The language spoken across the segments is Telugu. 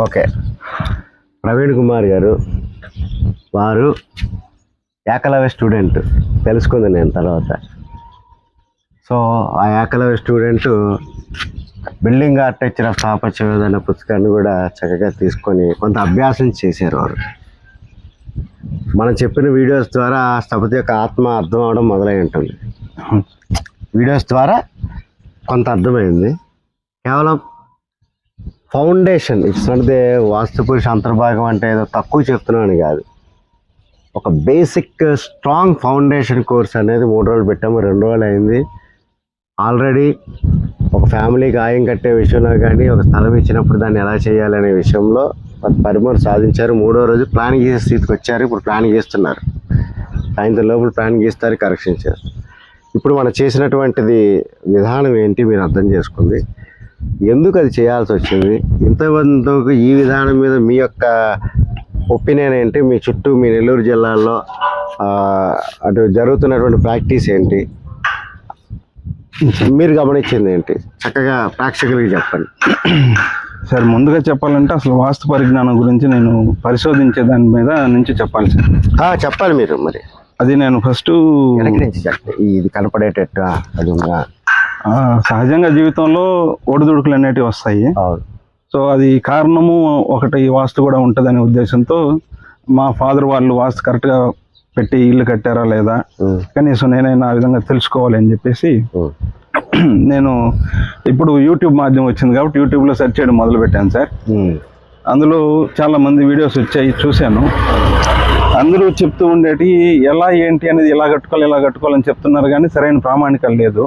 ఓకే. ప్రవీణ్ కుమార్ గారు వారు ఏకలవ్య స్టూడెంట్. తెలుసుకుంది నేను తర్వాత. సో ఆ Ekalavya student building architecture of స్థాపత్యం అనే పుస్తకాన్ని కూడా చక్కగా తీసుకొని కొంత అభ్యాసం చేశారు వారు. మనం చెప్పిన వీడియోస్ ద్వారా స్థపతి యొక్క ఆత్మ అర్థం అవడం మొదలై ఉంటుంది. వీడియోస్ ద్వారా కొంత అర్థమైంది. కేవలం foundation. It's not the vastu purusha అంతర్భాగం అంటే ఏదో తక్కువ చెప్తున్నాను కాదు. ఒక బేసిక్ స్ట్రాంగ్ ఫౌండేషన్ కోర్స్ అనేది మూడు రోజులు పెట్టాము రెండు రోజులు అయింది ఆల్రెడీ ఒక ఫ్యామిలీకి ఆయం కట్టే విషయంలో కానీ ఒక స్థలం ఇచ్చినప్పుడు దాన్ని ఎలా చేయాలనే విషయంలో కొంత సాధించారు. మూడో రోజు ప్లాన్ గీసే స్థితికి వచ్చారు ఇప్పుడు ప్లాన్ గీస్తున్నారు సాయంత్రం లోపల ప్లాన్ గీస్తారు కరెక్షన్ చేస్తారు. ఇప్పుడు మనం చేసినటువంటిది విధానం ఏంటి మీరు అర్థం చేసుకుంది. ఎందుకు అది చేయాల్సి వచ్చింది? ఇంతమందికి ఈ విధానం మీద మీ యొక్క ఒపీనియన్ ఏంటి? మీ చుట్టూ మీ నెల్లూరు జిల్లాలో అటు జరుగుతున్నటువంటి ప్రాక్టీస్ ఏంటి? మీరు గమనించింది ఏంటి? చక్కగా ప్రేక్షకులకి చెప్పండి. సార్ ముందుగా చెప్పాలంటే అసలు వాస్తు పరిజ్ఞానం గురించి నేను పరిశోధించే దాని మీద నుంచి చెప్పాలి సార్. చెప్పాలి మీరు మరి. అది నేను ఫస్ట్ ఇది కనపడేటట్టు అది సహజంగా జీవితంలో ఒడిదుడుకులు అనేటివి వస్తాయి. సో అది కారణము ఒకటి వాస్తు కూడా ఉంటుందనే ఉద్దేశంతో మా ఫాదర్ వాళ్ళు వాస్తు కరెక్ట్గా పెట్టి ఇల్లు కట్టారా లేదా? కనీసం నేనైనా ఆ విధంగా తెలుసుకోవాలి అని చెప్పేసి నేను ఇప్పుడు యూట్యూబ్ మాధ్యమం వచ్చింది కాబట్టి యూట్యూబ్లో సెర్చ్ చేయడం మొదలు పెట్టాను సార్ అందులో చాలా మంది వీడియోస్ వచ్చాయి చూశాను. అందరూ చెప్తూ ఉండేటి ఎలా ఏంటి అనేది ఇలా కట్టుకోవాలి ఇలా కట్టుకోవాలని చెప్తున్నారు కానీ సరైన ప్రామాణికం లేదు.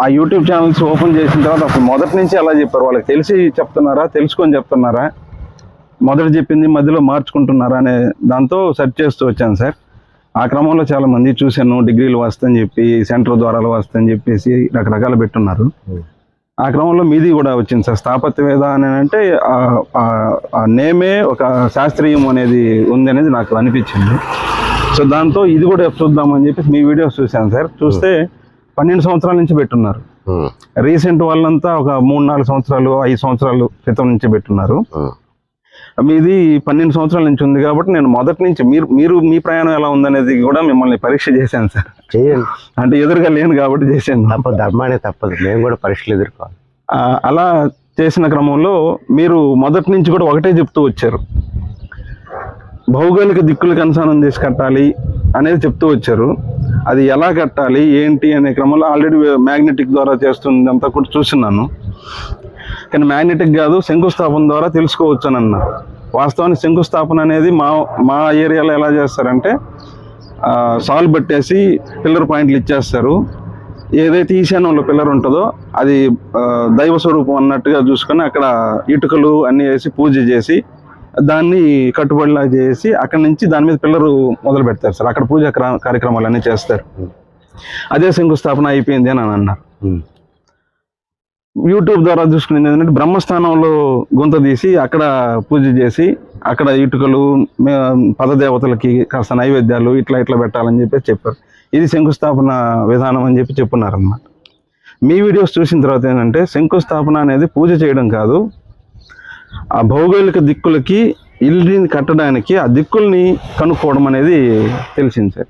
ఆ యూట్యూబ్ ఛానల్స్ ఓపెన్ చేసిన తర్వాత అసలు మొదటి నుంచి ఎలా చెప్పారు? వాళ్ళకి తెలిసి చెప్తున్నారా? తెలుసుకొని చెప్తున్నారా? మొదట చెప్పింది మధ్యలో మార్చుకుంటున్నారా అనే దాంతో సెర్చ్ చేస్తూ వచ్చాను సార్. ఆ క్రమంలో చాలా మంది చూశాను డిగ్రీలు వస్తాయని చెప్పి సెంటర్ ద్వారాలు వస్తాయని చెప్పేసి రకరకాలు పెట్టున్నారు. ఆ క్రమంలో మీది కూడా వచ్చింది సార్. స్థాపత్య వేద అని అంటే ఆ- నేమే ఒక శాస్త్రీయం అనేది ఉంది అనేది నాకు అనిపించింది. సో దాంతో ఇది కూడా చూద్దామని చెప్పి మీ వీడియోస్ చూశాను సార్. చూస్తే పన్నెండు సంవత్సరాల నుంచి పెట్టున్నారు. రీసెంట్ వాళ్ళంతా ఒక మూడు నాలుగు సంవత్సరాలు ఐదు సంవత్సరాలు క్రితం నుంచి పెట్టున్నారు. మీది పన్నెండు సంవత్సరాల నుంచి ఉంది కాబట్టి నేను మొదటి నుంచి మీరు మీరు మీ ప్రయాణం ఎలా ఉందనేది కూడా మిమ్మల్ని పరీక్ష చేశాను సార్. చేయండి. అంటే ఎదురుగా లేను కాబట్టి చేశాను. తప్పదు ధర్మానే తప్పదు. మేము కూడా పరీక్షలు ఎదుర్కోవాలి. అలా చేసిన క్రమంలో మీరు మొదటి నుంచి కూడా ఒకటే చెప్తూ వచ్చారు. భౌగోళిక దిక్కులకు అనుసారం చేసి కట్టాలి అనేది చెప్తూ వచ్చారు. అది ఎలా కట్టాలి ఏంటి అనే క్రమంలో ఆల్రెడీ మ్యాగ్నెటిక్ ద్వారా చేస్తుంది అంతా కూడా చూసినాను కానీ మ్యాగ్నెటిక్ కాదు శంకుస్థాపన ద్వారా తెలుసుకోవచ్చు అని అన్నారు వాస్తవానికి శంకుస్థాపన అనేది మా మా ఏరియాలో ఎలా చేస్తారంటే సాల్ పెట్టేసి పిల్లర్ పాయింట్లు ఇచ్చేస్తారు. ఏదైతే ఈశాన్యంలో పిల్లర్ ఉంటుందో అది దైవ స్వరూపం అన్నట్టుగా చూసుకొని అక్కడ ఇటుకలు అన్నీ వేసి పూజ చేసి దాన్ని కట్టుబడిలా చేసి అక్కడ నుంచి దాని మీద పిల్లరు మొదలు పెడతారు సార్. అక్కడ పూజ క్ర- కార్యక్రమాలు అన్నీ చేస్తారు. అదే శంకుస్థాపన అయిపోయింది అని అన్నారు. యూట్యూబ్ ద్వారా చూసుకునేది ఏంటంటే బ్రహ్మస్థానంలో గుంత తీసి అక్కడ పూజ చేసి అక్కడ ఇటుకలు పదదేవతలకి కాస్త నైవేద్యాలు ఇట్లా ఇట్లా పెట్టాలని చెప్పి చెప్పారు. ఇది శంకుస్థాపన విధానం అని చెప్పి చెప్పున్నారు అనమాట మీ వీడియోస్ చూసిన తర్వాత ఏంటంటే శంకుస్థాపన అనేది పూజ చేయడం కాదు ఆ భౌగోళిక దిక్కులకి ఇల్లుని కట్టడానికి ఆ దిక్కుల్ని కనుక్కోవడం అనేది తెలిసింది సార్.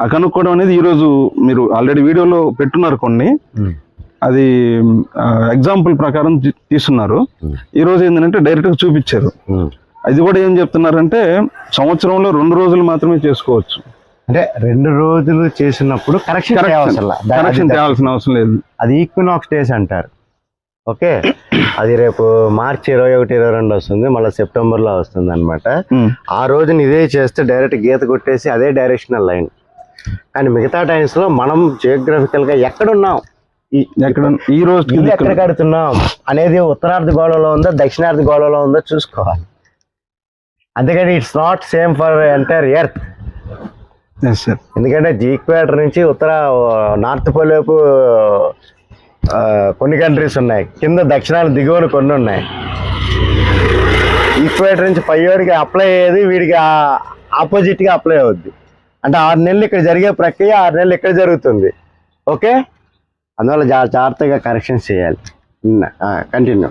ఆ కనుక్కోవడం అనేది ఈరోజు మీరు ఆల్రెడీ వీడియోలో పెట్టున్నారు కొన్ని. అది ఎగ్జాంపుల్ ప్రకారం తీస్తున్నారు. Hmm. ఈ రోజు ఏంటంటే డైరెక్ట్గా చూపించారు. అది కూడా ఏం చెప్తున్నారంటే సంవత్సరంలో రెండు రోజులు మాత్రమే చేసుకోవచ్చు. అంటే రెండు రోజులు చేసినప్పుడు కరెక్షన్ కనెక్షన్ చేయాల్సిన అవసరం లేదు. అది ఈక్వినాక్స్ డేస్ అంటారు. ఓకే? అది రేపు మార్చి ఇరవై ఒకటి ఇరవై రెండు వస్తుంది. మళ్ళీ సెప్టెంబర్లో వస్తుంది అనమాట. ఆ రోజున ఇదే చేస్తే డైరెక్ట్ గీత కొట్టేసి అదే డైరెక్షనల్ లైన్ కానీ మిగతా టైమ్స్లో మనం జియోగ్రఫికల్గా ఎక్కడున్నాం? ఈ ఎక్కడ ఈ రోజుకి ఇల్లు ఎక్కడ. కడుతున్నాం? అనేది ఉత్తరార్ధ గోళంలో ఉందో దక్షిణార్ధ గోళంలో ఉందో చూసుకోవాలి. అందుకని it's not same for entire earth. ఎందుకంటే ఈక్వేటర్ నుంచి ఉత్తర నార్త్ పోల్ వైపు ఆ, కొన్ని కంట్రీస్ ఉన్నాయి. కింద దక్షిణాలు దిగువన కొన్ని ఉన్నాయి. ఈక్వేటర్ నుంచి పై వరకు అప్లై అయ్యేది వీడికి ఆపోజిట్గా అప్లై అవుద్ది. అంటే ఆరు నెలలు ఇక్కడ జరిగే ప్రక్రియ ఆరు నెలలు ఇక్కడ జరుగుతుంది. ఓకే? అందువల్ల జాగ్రత్తగా కరెక్షన్స్ చేయాలి. కంటిన్యూ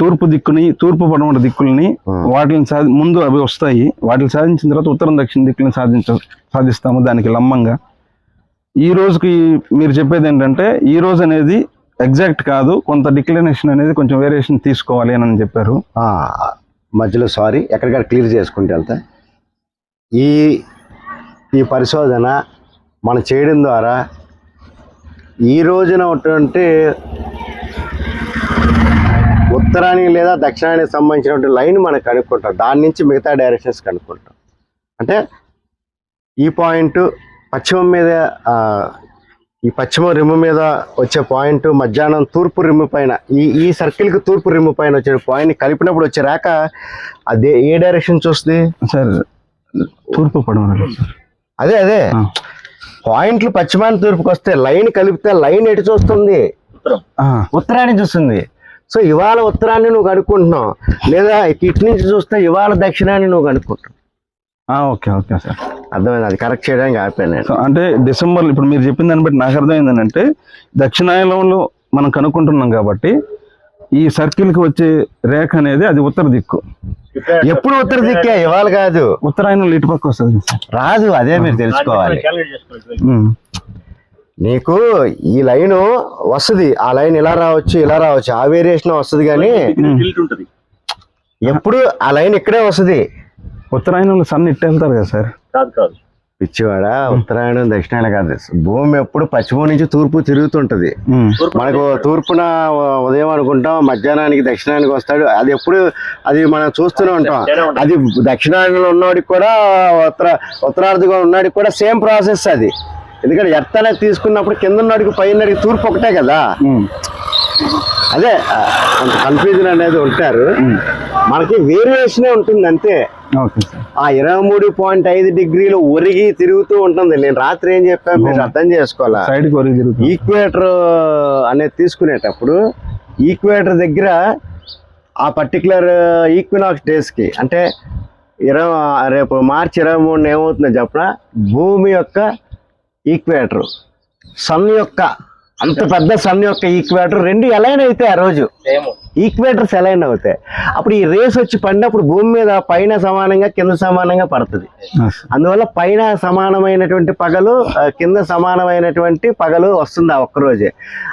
తూర్పు దిక్కుని తూర్పు పడమట దిక్కుల్ని. వాటిని సాధి ముందు అవి వస్తాయి. వాటిని సాధించిన తర్వాత ఉత్తరం దక్షిణ దిక్కుని సాధించ సాధిస్తాము. దానికి లంబంగా ఈ రోజుకి మీరు చెప్పేది ఏంటంటే ఈ రోజు అనేది ఎగ్జాక్ట్ కాదు కొంత డిక్లనేషన్ అనేది కొంచెం వేరియేషన్ తీసుకోవాలి అని చెప్పారు. మధ్యలో సారీ ఎక్కడికక్కడ క్లియర్ చేసుకుంటూ వెళ్తా. ఈ ఈ పరిశోధన మనం చేయడం ద్వారా ఈ రోజున ఉన్నటువంటి ఉత్తరానికి లేదా దక్షిణానికి సంబంధించినటువంటి లైన్ మనం కనుక్కుంటాం. దాని నుంచి మిగతా డైరెక్షన్స్ కనుక్కుంటాం. అంటే ఈ పాయింట్ పశ్చిమం మీద ఈ పశ్చిమ రిమ్ము మీద వచ్చే పాయింట్ మధ్యాహ్నం తూర్పు రిమ్ము పైన ఈ ఈ సర్కిల్కి తూర్పు రిమ్ము పైన వచ్చే పాయింట్ కలిపినప్పుడు వచ్చే రేఖ అదే ఏ డైరెక్షన్ చూస్తుంది సార్ తూర్పు పడమర సార్. అదే అదే. పాయింట్లు పశ్చిమాన్ని తూర్పుకి వస్తే లైన్ కలిపితే లైన్ ఎటు చూస్తుంది? ఉత్తరాన్ని చూస్తుంది. సో ఇవాళ ఉత్తరాన్ని నువ్వు కనుక్కుంటున్నావు లేదా ఇటు నుంచి చూస్తే ఇవాళ దక్షిణాన్ని నువ్వు కనుక్కుంటావు ఆ, ఓకే ఓకే సార్. అర్థమైంది. అది కరెక్ట్ చేయడానికి ఆపాను నేను. సో అంటే డిసెంబర్ ఇప్పుడు మీరు చెప్పిన దాన్ని బట్టి నాకు అర్థమైంది ఏంటంటే దక్షిణాయనంలో మనం కనుక్కుంటున్నాం కాబట్టి ఈ సర్కిల్కి వచ్చే రేఖ అనేది అది ఉత్తర దిక్కు. ఎప్పుడు ఉత్తర దిక్కే? ఇవాళ కాదు. ఉత్తరాయణంలో ఇటు పక్క వస్తుంది సార్. రాదు అదే మీరు తెలుసుకోవాలి. ఉమ్. నీకు ఈ లైన్ వస్తుంది. ఆ లైన్ ఇలా రావచ్చు ఇలా రావచ్చు. ఆ వేరియేషన్ వస్తుంది కానీ ఉంటుంది ఎప్పుడు ఆ లైన్ ఇక్కడే వస్తుంది. ఉత్తరాయణంలో సన్ ఇట్టు వెళ్తారు కదా సార్? కాదు కాదు. పిచ్చివాడ ఉత్తరాయణం దక్షిణాయనం కాదు. భూమి ఎప్పుడు పశ్చిమం నుంచి తూర్పు తిరుగుతుంటది. మనకు తూర్పున ఉదయం అనుకుంటాం మధ్యాహ్నానికి దక్షిణానికి వస్తాడు. అది ఎప్పుడు అది మనం చూస్తూనే ఉంటాం. అది దక్షిణాయనంలో ఉన్నవాడికి కూడా ఉత్తర ఉత్తరార్ధంగా ఉన్నవాడికి కూడా సేమ్ ప్రాసెస్ అది. ఎందుకంటే ఎర్త్ అనేది తీసుకున్నప్పుడు కింద ఉన్నవాడికి పైన తూర్పు ఒకటే కదా. అదే కొంత కన్ఫ్యూజన్ అనేది ఉంటారు. మనకి వేరియేషనే ఉంటుంది అంతే. ఆ ఇరవై మూడు పాయింట్ ఐదు డిగ్రీలు ఒరిగి తిరుగుతూ ఉంటుంది. నేను రాత్రి ఏం చెప్పాను? మీరు అర్థం చేసుకోవాలా? ఈక్వేటర్ అనేది తీసుకునేటప్పుడు ఈక్వేటర్ దగ్గర ఆ పర్టికులర్ ఈక్వినాక్స్ డేస్కి అంటే ఇరవై రేపు మార్చి ఇరవై మూడున ఏమవుతుందో చెప్పిన? భూమి యొక్క ఈక్వేటర్ సన్ యొక్క అంత పెద్ద సన్ యొక్క ఈక్వేటర్ రెండు ఎలైన్ అవుతాయి ఆ రోజు. ఈక్వేటర్స్ ఎలైన్ అవుతాయి. అప్పుడు ఈ రేస్ వచ్చి పడినప్పుడు భూమి మీద పైన సమానంగా కింద సమానంగా పడుతుంది. అందువల్ల పైన సమానమైనటువంటి పగలు కింద సమానమైనటువంటి పగలు వస్తుంది ఆ ఒక్కరోజే.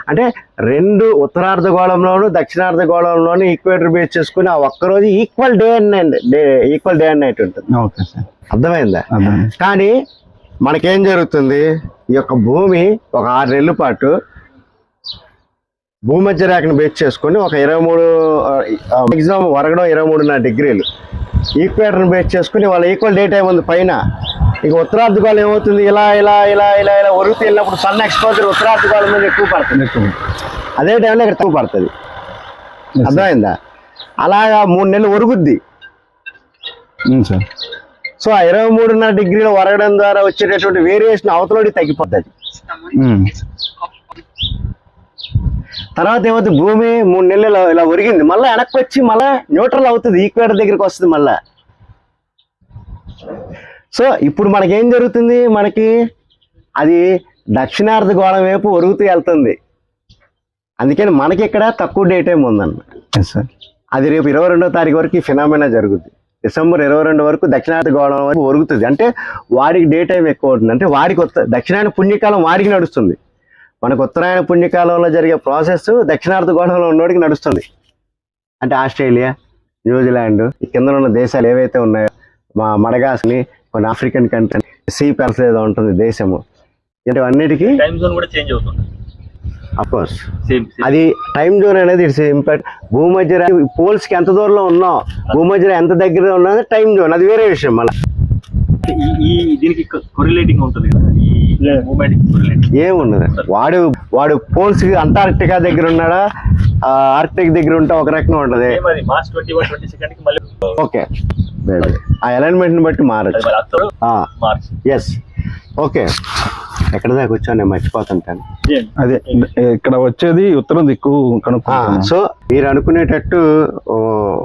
అంటే రెండు ఉత్తరార్ధగోళంలోను దక్షిణార్ధగోళంలోను ఈక్వేటర్ బేస్ చేసుకుని ఆ ఒక్కరోజు equal day and night day equal day and night ఉంటుంది. ఓకే సార్ అర్థమైందా? అర్థం కానీ మనకేం జరుగుతుంది? ఈ యొక్క భూమి ఒక ఆరు నెలల పాటు భూమధ్య రేఖను బేస్ చేసుకొని ఒక ఇరవై మూడు ఎగ్జామ్ వరగడం ఇరవై మూడున్నర డిగ్రీలు. ఈక్వేటర్ని బేస్ చేసుకుని వాళ్ళ ఈక్వల్ డే టైం ఉంది పైన? ఇక ఉత్తరార్ధగోళం ఏమవుతుంది? ఇలా ఇలా ఇలా ఇలా ఇలా ఒరుగుతూ వెళ్ళినప్పుడు సన్ ఎక్స్పోజర్ ఉత్తరార్ధగోళం మీద ఎక్కువ పడుతుంది. ఎక్కువ. అదే టైంలో ఇక్కడ తక్కువ పడుతుంది. అర్థమైందా? అలాగా మూడు నెలలు ఒరుగుద్ది. సార్ సో ఆ ఇరవై మూడున్నర డిగ్రీలు వరగడం ద్వారా వచ్చేటటువంటి వేరియేషన్ అవతలోడి తగ్గిపోతుంది. తర్వాత ఏమవుతుంది? భూమి మూడు నెలలు ఇలా- ఒరిగింది. మళ్ళీ వెనక్కి వచ్చి మళ్ళీ న్యూట్రల్ అవుతుంది ఈక్వేటర్ దగ్గరికి వస్తుంది మళ్ళా. సో ఇప్పుడు మనకేం జరుగుతుంది? మనకి అది దక్షిణార్ధ గోళం వైపు ఒరుగుతూ వెళ్తుంది. అందుకని మనకి ఇక్కడ తక్కువ డే టైం ఉందన్నమాట ఎస్ సార్ అది రేపు ఇరవై రెండో తారీఖు వరకు ఈ ఫినామినా జరుగుద్ది. డిసెంబర్ ఇరవై రెండు వరకు దక్షిణార్థ గోళం వరకు ఒరుగుతుంది. అంటే వాడికి డే టైం ఎక్కువ అవుతుంది అంటే వాడికి ఉత్త దక్షిణాయన పుణ్యకాలం వాడికి నడుస్తుంది. మనకు ఉత్తరాయణ పుణ్యకాలంలో జరిగే ప్రాసెస్ దక్షిణార్థ గోళంలో ఉన్నోడికి నడుస్తుంది. అంటే ఆస్ట్రేలియా న్యూజిలాండ్ ఈ కింద ఉన్న దేశాలు ఏవైతే ఉన్నాయో మా మడగాస్ని కొన్ని ఆఫ్రికన్ కంట్రీ సీ పెర్స్ ఏదో ఉంటుంది దేశము. ఇవన్నిటికీ టైం జోన్ కూడా చేంజ్ అవుతుంది. అఫ్కోర్స్ అది టైం జోన్ అనేది ఇట్స్ ఇంపాక్ట్ భూమధ్య పోల్స్కి ఎంత దూరంలో ఉన్నాం భూమధ్య ఎంత దగ్గర ఉన్నది టైం జోన్ అది వేరే విషయం మళ్ళీ. ఈ ఈ దీనికి కొరిలేటింగ్ ఉంటుంది కదా ఈ మూమెంట్ కొరిలేటింగ్ ఏమున్నది వాడు వాడు పోల్స్కి అంటార్క్టికా దగ్గర ఉన్నాడా? ఆ, ఆర్క్టిక్ దగ్గర ఉంటే ఒక రకంగా ఉంటది. ఓకే. ఆ అలైన్మెంట్ని బట్టి మారచ్చు. Yes okay. ఎక్కడ దాకా వచ్చాను నేను మర్చిపోతుంటాను అదే ఇక్కడ వచ్చేది ఉత్తరం దిక్కు కనుక్కుంటున్నాం. సో మీరు అనుకునేటట్టు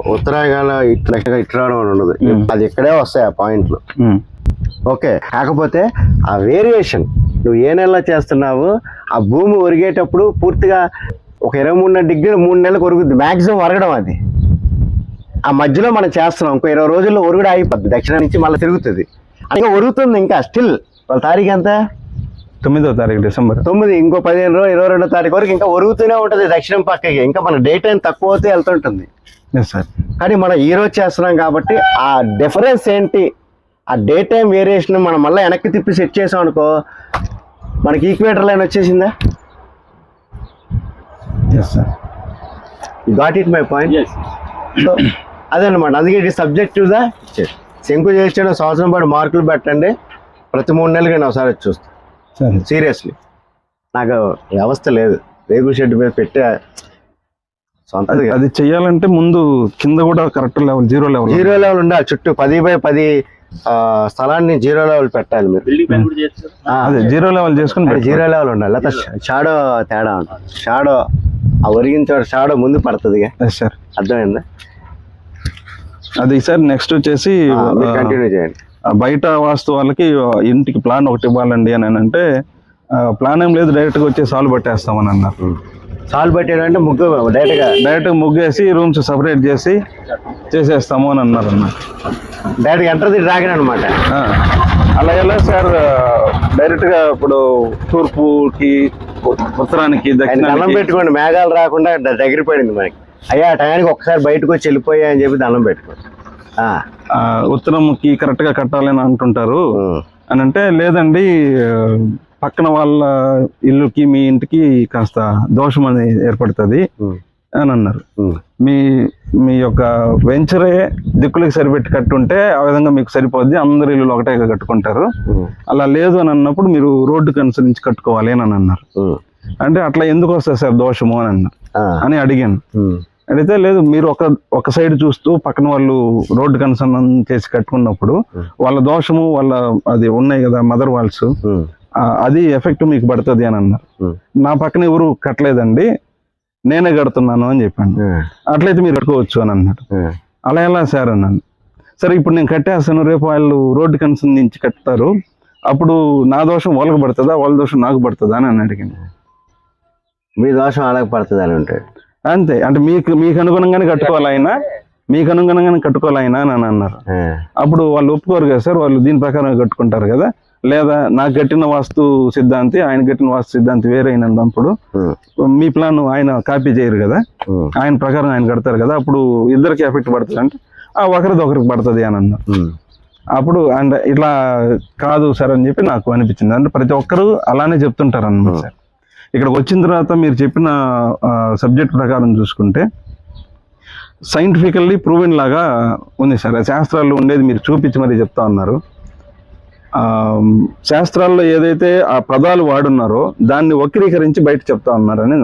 ఉత్తరాయణ ఇట్లా ఇట్లా రావడం అని ఉండదు. అది ఇక్కడే వస్తాయి ఆ పాయింట్లు. ఓకే. కాకపోతే ఆ వేరియేషన్ నువ్వు ఏ నెలలో చేస్తున్నావు ఆ భూమి ఒరిగేటప్పుడు పూర్తిగా ఒక ఇరవై మూడున్నర డిగ్రీలు మూడు నెలలకు ఒరుగుద్ది. మ్యాక్సిమం వరగడం అది. ఆ మధ్యలో మనం చేస్తున్నాం. ఇంకో ఇరవై రోజుల్లో ఒరుగుడు అయిపోద్ది దక్షిణం నుంచి మళ్ళీ తిరుగుతుంది. ఇంకా ఒరుగుతుంది ఇంకా స్టిల్. వాళ్ళ తారీఖు ఎంత? తొమ్మిదో తారీఖు డిసెంబర్. తొమ్మిది ఇంకో పదిహేను రోజు ఇరవై రెండో తారీఖు వరకు ఇంకా ఒరుగుతూనే ఉంటుంది దక్షిణం పక్కకి. ఇంకా మన డే టైం తక్కువ అవుతే వెళ్తుంటుంది. సార్ కానీ మనం ఈ రోజు చేస్తున్నాం కాబట్టి ఆ డిఫరెన్స్ ఏంటి? ఆ డే టైం వేరియేషన్ మనం మళ్ళీ వెనక్కి తిప్పి సెట్ చేసాం అనుకో మనకి ఈక్వేటర్ లైన్ వచ్చేసిందా? Yes sir got it my point so అదనమాట అందుకే ఇది సబ్జెక్టివ్గా శంకు చేసిన సంవత్సరం పాటు మార్కులు పెట్టండి. ప్రతి మూడు నెలలకి నేను ఒకసారి వచ్చి చూస్తాను సరే. సీరియస్లీ నాకు వ్యవస్థ లేదు. రేగుల షెడ్ మీద పెట్టే. అది చెయ్యాలంటే ముందు కింద కూడా correct level zero level zero level ఉండాలి. చుట్టూ పది బై పది స్థలాన్ని జీరో లెవెల్ పెట్టాలి మీరు. అదే జీరో లెవెల్ చేసుకుని. జీరో లెవెల్ ఉండాలి. లేకపోతే షాడో తేడా ఉంటుంది షాడో ఆ ఒరిగిన చోట షాడో ముందు పడుతుంది సార్ అర్థమైందా? అది సార్ నెక్స్ట్ వచ్చేసి కంటిన్యూ చేయండి. బయట వాస్తు వాళ్ళకి ఇంటికి ప్లాన్ ఒకటి ఇవ్వాలండి అని అంటే ప్లాన్ ఏం లేదు డైరెక్ట్గా వచ్చి సాల్వ్ పట్టేస్తామని అన్నారు. సాల్వ్ పెట్టాడు అంటే ముగ్గు డైరెక్ట్గా డైరెక్ట్ ముగ్గేసి రూమ్స్ సపరేట్ చేసి చేసేస్తాము అని అన్నారు అన్న డైరెక్ట్గా ఎంటర్ ది డ్రాగన్ అనమాట ఆ, అలా ఎలా సార్ డైరెక్ట్గా ఇప్పుడు తూర్పుకి ఉత్తరానికి దండం పెట్టుకోండి మేఘాలు రాకుండా దగ్గర పడింది మనకి. అయ్యా ఆ టయానికి ఒకసారి బయటకు వచ్చి వెళ్ళిపోయా అని చెప్పి దండం పెట్టుకోండి. ఉత్తరంకి కరెక్ట్గా కట్టాలని అంటుంటారు. అని అంటే లేదండి పక్కన వాళ్ళ ఇల్లుకి మీ ఇంటికి కాస్త దోషం అనేది ఏర్పడుతుంది అని అన్నారు. మీ మీ యొక్క వెంచరే దిక్కులకి సరిపెట్టి కట్టుంటే ఆ విధంగా మీకు సరిపోద్ది అందరు ఇల్లు ఒకటే కట్టుకుంటారు. అలా లేదు అని అన్నప్పుడు మీరు రోడ్డుకి అనుసరించి కట్టుకోవాలి అని అన్నారు. అంటే అట్లా ఎందుకు వస్తుంది సార్ దోషము అని అన్నారు. అని అడిగాను. అడిగితే లేదు మీరు ఒక ఒక సైడ్ చూస్తూ పక్కన వాళ్ళు రోడ్డు కన్సర్న్ చేసి కట్టుకున్నప్పుడు వాళ్ళ దోషము వాళ్ళ అది ఉన్నాయి కదా మదర్ వాల్స్ అది ఎఫెక్ట్ మీకు పడుతుంది అని అన్నారు. నా పక్కన ఎవరు కట్టలేదండి నేనే కడుతున్నాను అని చెప్పాను. అట్లయితే మీరు కట్టుకోవచ్చు అని అన్నారు. ఉమ్, అలా ఎలా సార్ అన్నాను. సరే ఇప్పుడు నేను కట్టేస్తాను రేపు వాళ్ళు రోడ్డు కన్సర్న్ నుంచి కట్టుతారు. అప్పుడు నా దోషం వాళ్ళకి పడుతుందా వాళ్ళ దోషం నాకు పడుతుందా అని అడిగాను మీ దోషం అలాగ పడుతుంది అని ఉంటాడు అంతే అంటే మీకు మీకు అనుగుణంగానే కట్టుకోవాలి ఆయన మీకు అనుగుణంగానే కట్టుకోవాలి ఆయన అని అన్నారు. అప్పుడు వాళ్ళు ఒప్పుకోరు కదా సార్ వాళ్ళు దీని ప్రకారం కట్టుకుంటారు కదా. లేదా నాకు కట్టిన వాస్తు సిద్ధాంతి ఆయన కట్టిన వాస్తు సిద్ధాంతి వేరే అయినప్పుడు ఉమ్, మీ ప్లాన్ ఆయన కాపీ చేయరు కదా? ఆయన ప్రకారం ఆయన కడతారు కదా? అప్పుడు ఇద్దరికి ఎఫెక్ట్ పడుతుంది అంటే ఆ ఒకరిది ఒకరికి పడుతుంది అని అన్నారు అప్పుడు అండ్ ఇట్లా కాదు సార్ అని చెప్పి నాకు అనిపించింది. అంటే ప్రతి ఒక్కరు అలానే చెప్తుంటారు అన్నమాట సార్. ఇక్కడికి వచ్చిన తర్వాత మీరు చెప్పిన సబ్జెక్ట్ ప్రకారం చూసుకుంటే సైంటిఫికల్లీ ప్రూవెన్ లాగా ఉంది సార్. శాస్త్రాల్లో ఉండేది మీరు చూపించి మరీ చెప్తా ఉన్నారు. శాస్త్రాల్లో ఏదైతే ఆ పదాలు వాడున్నారో దాన్ని వక్రీకరించి బయట చెప్తా ఉన్నారని